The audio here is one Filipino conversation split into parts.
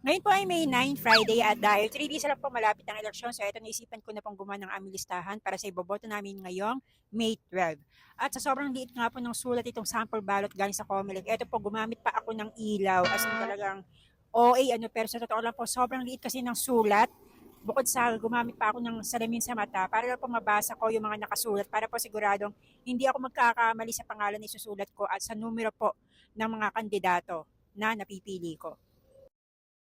Ngayon po ay May 9, Friday at dahil 3 days lang po malapit ang eleksyon, so ito naisipan ko na pong gumawa ng aming listahan para sa iboboto namin ngayong May 12. At sa sobrang liit nga po ng sulat itong sample ballot galing sa Comelec, ito po gumamit pa ako ng ilaw as in talagang OA ano pero sa totoo lang po sobrang liit kasi ng sulat. Bukod sa gumamit pa ako ng salamin sa mata para lang po mabasa ko yung mga nakasulat para po siguradong hindi ako magkakamali sa pangalan na isusulat ko at sa numero po ng mga kandidato na napipili ko.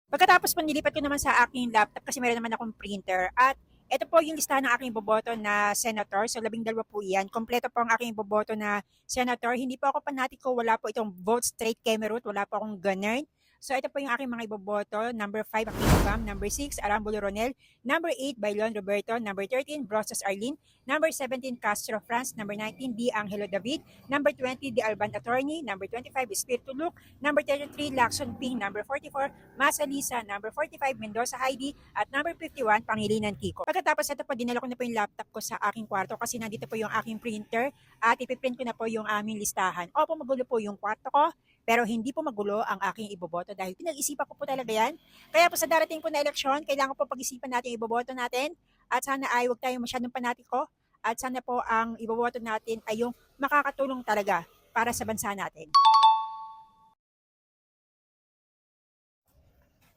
Pagkatapos po nilipat ko naman sa aking laptop kasi meron naman akong printer at ito po yung listahan ng aking boboto na senator. So labing dalawa po yan. Kompleto po ang aking boboto na senator. Hindi po ako panatiko. Wala po itong vote straight Kemerut. Wala po akong ganern. So ito po yung aking mga iboboto. Number 5, Aquino Bam. Number 6, Arambulo Ronel. Number 8, Bailon Roberto. Number 13, Brosas Arlene. Number 17, Castro France. Number 19, D. Angelo David. Number 20, D. Alban Attorney. Number 25, Espiritu Luke. Number 33, Lacson Ping. Number 44, Masa. Number 45, Mendoza Heidi. At number 51, Pangilinan Kiko. Pagkatapos ito po, dinala ko na po yung laptop ko sa aking kwarto kasi nandito po yung aking printer at ipiprint ko na po yung aming listahan. Opo, magulo po yung kwarto ko pero hindi po magulo ang aking iboboto dahil pinag-isipan ko po talaga yan. Kaya po sa darating po na eleksyon, kailangan po pag-isipan natin iboboto natin at sana ay huwag tayong masyadong panatiko at sana po ang iboboto natin ay yung makakatulong talaga para sa bansa natin.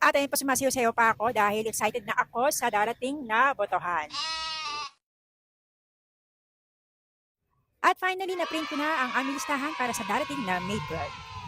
At ayun po sumasayo-sayo pa ako dahil excited na ako sa darating na botohan. At finally, na-print ko na ang aming listahan para sa darating na May 12.